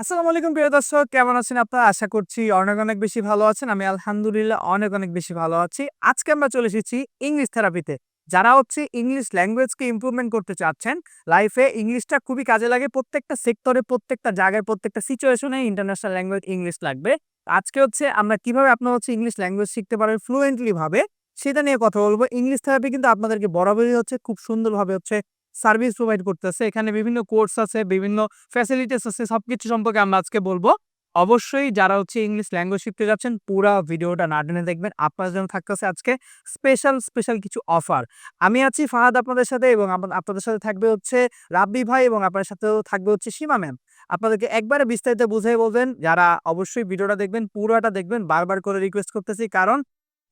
আসসালামু আলাইকুম প্রিয় দর্শক, কেমন আছেন আপনারা? আশা করছি অনেক অনেক বেশি ভালো আছেন। আমি আলহামদুলিল্লাহ অনেক অনেক বেশি ভালো আছি। আজকে আমরা চলে এসেছি ইংলিশ থেরাপিতে। যারা হচ্ছে ইংলিশ ল্যাঙ্গুয়েজকে ইমপ্রুভমেন্ট করতে চাচ্ছেন লাইফে ইংলিশটা খুবই কাজে লাগে। প্রত্যেকটা সেক্টরে, প্রত্যেকটা জায়গায়, প্রত্যেকটা সিচুয়েশনে ইন্টারন্যাশনাল ল্যাঙ্গুয়েজ ইংলিশ লাগবে। আজকে হচ্ছে আমরা কীভাবে আপনার হচ্ছে ইংলিশ ল্যাঙ্গুয়েজ শিখতে পারবেন ফ্লুয়েন্টলি ভাবে, সেটা নিয়ে কথা বলব। ইংলিশ থেরাপি কিন্তু আপনাদেরকে বরাবরই হচ্ছে খুব সুন্দরভাবে হচ্ছে সার্ভিস প্রোভাইড করতেছে। এখানে বিভিন্ন কোর্স আছে, বিভিন্ন ফ্যাসিলিটিস আছে, সবকিছু সম্পর্কে আমরা আজকে বলব। অবশ্যই যারা হচ্ছে ইংলিশ ল্যাঙ্গুয়েজ শিখতে যাচ্ছেন, পুরা ভিডিওটা না টেনে দেখবেন। আপনার জন্য থাকতেছে আজকে স্পেশাল স্পেশাল কিছু অফার। আমি আছি ফাহাদ আপনাদের সাথে এবং আপনাদের সাথে থাকবে হচ্ছে রাব্বি ভাই এবং আপনার সাথেও থাকবে হচ্ছে সীমা ম্যাম। আপনাদেরকে একবারে বিস্তারিত বুঝাই বলবেন, যারা অবশ্যই ভিডিওটা দেখবেন, পুরোটা দেখবেন, বারবার করে রিকোয়েস্ট করতেছি। কারণ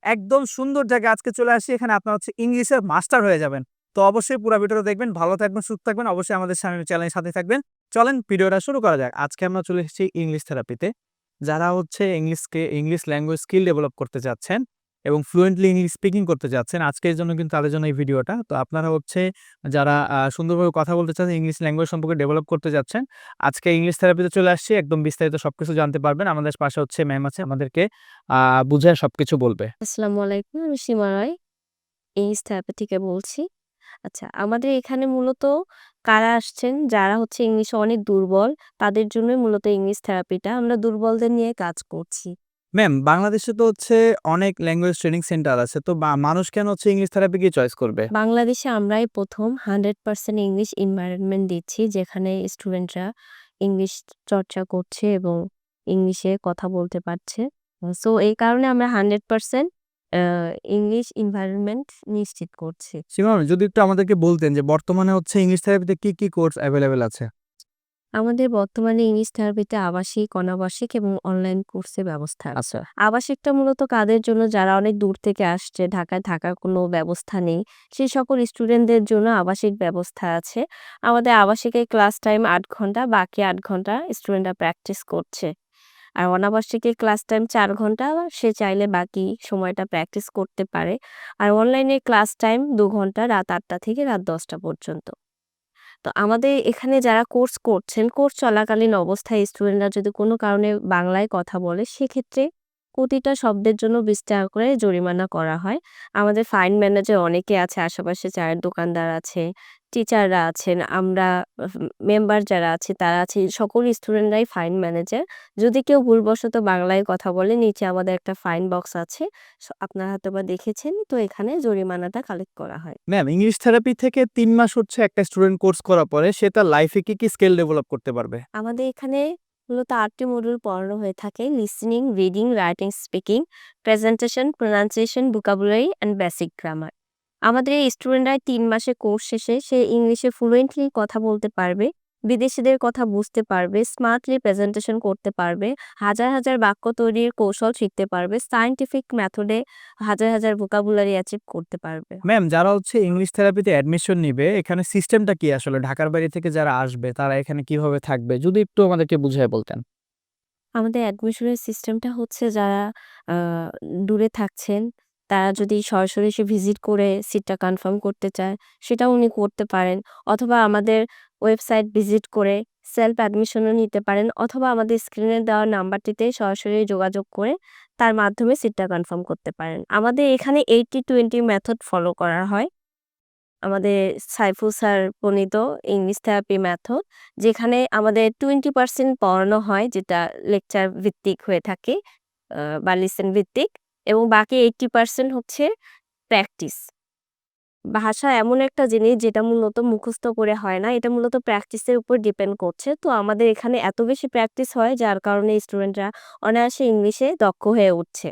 একদম সুন্দর জায়গায় আজকে চলে আসি, এখানে আপনার হচ্ছে ইংলিশের মাস্টার হয়ে যাবেন। তো অবশ্যই পুরো ভিডিওটা দেখবেন, ভালো থাকবেন, সুস্থ থাকবেন। অবশ্যই আমাদের সামনে চ্যানেলের সাথে থাকবেন। চলেন ভিডিওটা শুরু করা যাক। আজকে আমরা চলে এসেছি ইংলিশ থেরাপিতে। যারা হচ্ছে ইংলিশকে, ইংলিশ ল্যাঙ্গুয়েজ স্কিল ডেভেলপ করতে চাচ্ছেন এবং ফ্লুয়েন্টলি ইংলিশ স্পিকিং করতে চাচ্ছেন আজকের জন্য কিন্তু তাদের জন্য এই ভিডিওটা। তো আপনারা হচ্ছে যারা সুন্দরভাবে কথা বলতে চাচ্ছেন, ইংলিশ ল্যাঙ্গুয়েজ সম্পর্কে ডেভেলপ করতে যাচ্ছেন আজকে ইংলিশ থেরাপিতে চলে আসছি। একদম বিস্তারিত সবকিছু জানতে পারবেন। আমাদের পাশে হচ্ছে ম্যাম আছে, আমাদেরকে বুঝে সবকিছু বলবে। আসসালামু আলাইকুম, আমি সীমা রায়, ইংলিশ থেরাপি থেকে বলছি। আচ্ছা আমাদের এখানে মূলত কারা আসছেন? যারা হচ্ছে ইংলিশে অনেক দুর্বল তাদের জন্য মূলত ইংলিশ থেরাপিটা আমরা দুর্বলদের নিয়ে কাজ করছি। ম্যাম বাংলাদেশে তো হচ্ছে অনেক ল্যাঙ্গুয়েজ ট্রেনিং সেন্টার আছে তো বা- মানুষ কেন হচ্ছে ইংলিশ থেরাপিকে চয়েস করবে? বাংলাদেশে আমরাই প্রথম হান্ড্রেড পার্সেন্ট ইংলিশ এনভায়রনমেন্ট দিচ্ছি যেখানে স্টুডেন্টরা ইংলিশ চর্চা করছে এবং ইংলিশে কথা বলতে পারছে। সো এই কারণে আমরা হান্ড্রেড পার্সেন্ট ইংলিশ এনভায়রনমেন্ট নিশ্চিত করছি। সীমা যদি একটু আমাদেরকে বলতেন যে বর্তমানে হচ্ছে ইংলিশ থেরাপিতে কি কি কোর্স অ্যাভেলেবেল আছে? আমাদের বর্তমানে ইংলিশ থেরাপিতে আবাসিক অনাবাসিক এবং অনলাইন কোর্সের ব্যবস্থা আছে। আচ্ছা। আবাসিকটা মূলত কাদের জন্য? যারা অনেক দূর থেকে আসছে ঢাকায় থাকার কোনো ব্যবস্থা নেই সেই সকল স্টুডেন্টদের জন্য আবাসিক ব্যবস্থা আছে। আমাদের আবাসিকের ক্লাস টাইম আট ঘণ্টা বাকি আট ঘণ্টা স্টুডেন্টরা প্র্যাকটিস করছে। আর অনাবাসিকের ক্লাস টাইম চার ঘণ্টা সে চাইলে বাকি সময়টা প্র্যাকটিস করতে পারে। আর অনলাইনে ক্লাস টাইম দু ঘণ্টা রাত আটটা থেকে রাত দশটা পর্যন্ত। তো আমাদের এখানে যারা কোর্স করছেন, কোর্স চলাকালীন অবস্থায় স্টুডেন্টরা যদি কোনো কারণে বাংলায় কথা বলে, সেক্ষেত্রে প্রতিটা শব্দের জন্য বিশ টাকা করে জরিমানা করা হয়। আমাদের ফাইন ম্যানেজার অনেকে আছে, আশেপাশে চায়ের দোকানদার আছে টিচাররা আছেন আমরা মেম্বার যারা আছে তারা আছে সকল স্টুডেন্টরাই ফাইন ম্যানেজার যদি কেউ ভুলবশত বাংলায় কথা বলে নিচে আমাদের একটা ফাইন বক্স আছে আপনারা হয়তো বা দেখেছেন তো এখানে জরিমানাটা কালেক্ট করা হয়। ম্যাম ইংলিশ থেরাপি থেকে তিন মাস হচ্ছে একটা স্টুডেন্ট কোর্স করার পরে সে তার লাইফে কি কি স্কিল ডেভেলপ করতে পারবে? আমাদের এখানে মূলত আটটি মডিউল পড়ানো হয়ে থাকে listening reading writing speaking presentation pronunciation vocabulary and basic grammar আমাদের এই স্টুডেন্টরা তিন মাসে কোর্স শেষে সে ইংলিশে ফ্লুয়েন্টলি কথা বলতে পারবে বিদেশিদের কথা বুঝতে পারবে স্মার্টলি প্রেজেন্টেশন করতে পারবে হাজার হাজার বাক্য তৈরির কৌশল শিখতে পারবে সায়েন্টিফিক মেথডে হাজার হাজার ভোকাবুলারি অ্যাচিভ করতে পারবে। ম্যাম যারা হচ্ছে ইংলিশ থেরাপিতে অ্যাডমিশন নিবে এখানে সিস্টেমটা কি আসলে? ঢাকার বাইরে থেকে যারা আসবে তারা এখানে কীভাবে থাকবে? যদি একটু আমাদেরকে বুঝিয়ে বলতেন। আমাদের অ্যাডমিশনের সিস্টেমটা হচ্ছে যারা দূরে থাকছেন তারা যদি সরাসরি এসে ভিজিট করে সিটটা কনফার্ম করতে চায়, সেটাও উনি করতে পারেন। অথবা আমাদের ওয়েবসাইট ভিজিট করে সেলফ অ্যাডমিশনও নিতে পারেন, অথবা আমাদের স্ক্রিনে দেওয়া নাম্বারটিতে সরাসরি যোগাযোগ করে তার মাধ্যমে সিটটা কনফার্ম করতে পারেন। আমাদের এখানে এইটটি টোয়েন্টি মেথড ফলো করা হয়। আমাদের সাইফুল স্যার প্রণীত ইংলিশ থেরাপি মেথড যেখানে আমাদের টোয়েন্টি পার্সেন্ট পড়ানো হয়, যেটা লেকচার ভিত্তিক হয়ে থাকে বা লিসেন ভিত্তিক। এবং বাকি এইটটি পার্সেন্ট হচ্ছে প্র্যাকটিস ভাষা এমন একটা জিনিস যেটা মূলত মুখস্থ করে হয় না, এটা মূলত প্র্যাকটিসের উপর ডিপেন্ড করছে। তো আমাদের এখানে এত বেশি প্র্যাকটিস হয় যার কারণে স্টুডেন্টরা অনায়াসে ইংলিশে দক্ষ হয়ে উঠছে।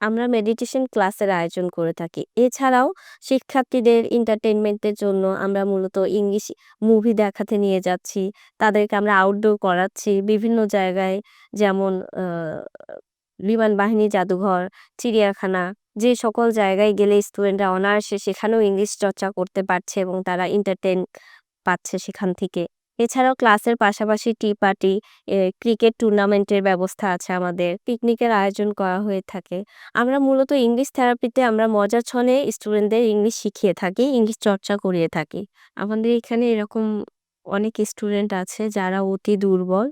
আমরা মেডিটেশন ক্লাসের আয়োজন করে থাকি। এছাড়াও শিক্ষার্থীদের এন্টারটেনমেন্টের জন্য আমরা মূলত ইংলিশ মুভি দেখাতে নিয়ে যাচ্ছি। তাদেরকে আমরা আউটডোর করাচ্ছি বিভিন্ন জায়গায় যেমন বিমান বাহিনী, জাদুঘর, চিড়িয়াখানা, যে সকল জায়গায় গেলে স্টুডেন্টরা অনায়াসে সেখানেও ইংলিশ চর্চা করতে পারছে এবং তারা এন্টারটেন পাচ্ছে সেখান থেকে। এছাড়াও ক্লাসের পাশাপাশি টি পার্টি ক্রিকেট টুর্নামেন্টের ব্যবস্থা আছে আমাদের। পিকনিকের আয়োজন করা হয়ে থাকে। আমরা মূলত ইংলিশ থেরাপিতে আমরা মজার ছলে স্টুডেন্টদের ইংলিশ শিখিয়ে থাকি, ইংলিশ চর্চা করিয়ে থাকি। আমাদের এখানে এরকম অনেক স্টুডেন্ট আছে যারা অতি দুর্বল।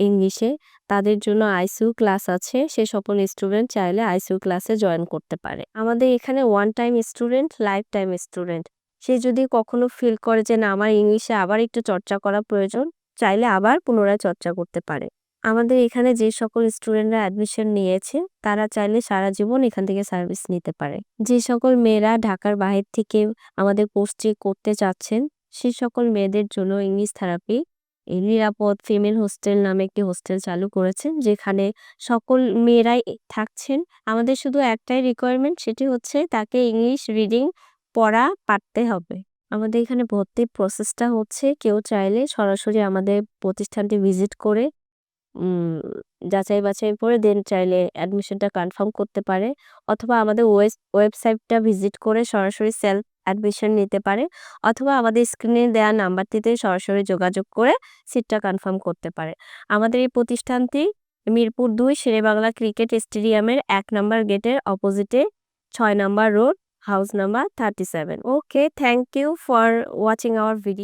ইংলিশে। তাদের জন্য আইসিইউ ক্লাস আছে। সে সকল স্টুডেন্ট চাইলে আইসিইউ ক্লাসে জয়েন করতে পারে। আমাদের এখানে one time student, life time student. সে যদি কখনো ফিল করে যে না আমার ইংলিশে আবার একটু চর্চা করা প্রয়োজন, চাইলে আবার পুনরায় চর্চা করতে পারে। আমাদের এখানে যে সকল স্টুডেন্টরা অ্যাডমিশন নিয়েছে তারা চাইলে সারা জীবন এখান থেকে সার্ভিস নিতে পারে। যে সকল মেয়েরা ঢাকার বাহির থেকে আমাদের কোর্সটি করতে চাচ্ছেন, সে সকল মেয়েদের জন্য ইংলিশ থেরাপি নিরাপদ ফিমেল হোস্টেল নামে একটি হোস্টেল চালু করেছেন, যেখানে সকল মেয়েরাই থাকছেন। আমাদের শুধু একটাই রিকোয়ারমেন্ট সেটি হচ্ছে তাকে ইংলিশ রিডিং পড়া পারতে হবে। আমাদের এখানে ভর্তির প্রসেসটা হচ্ছে, কেউ চাইলে সরাসরি আমাদের প্রতিষ্ঠানটি ভিজিট করে যাচাই বাছাই করে দেন চাইলে অ্যাডমিশনটা কনফার্ম করতে পারে। অথবা আমাদের ওয়েবসাইটটা ভিজিট করে সরাসরি সেলফ অ্যাডমিশন নিতে পারে। অথবা আমাদের স্ক্রিনে দেওয়া নাম্বারটিতে সরাসরি যোগাযোগ করে সিটটা কনফার্ম করতে পারে। আমাদের এই প্রতিষ্ঠানটি মিরপুর দুই শেরেবাংলা ক্রিকেট স্টেডিয়ামের এক নম্বর গেটের অপোজিটে ছয় নম্বর road, house number 37 okay, thank you for watching our video.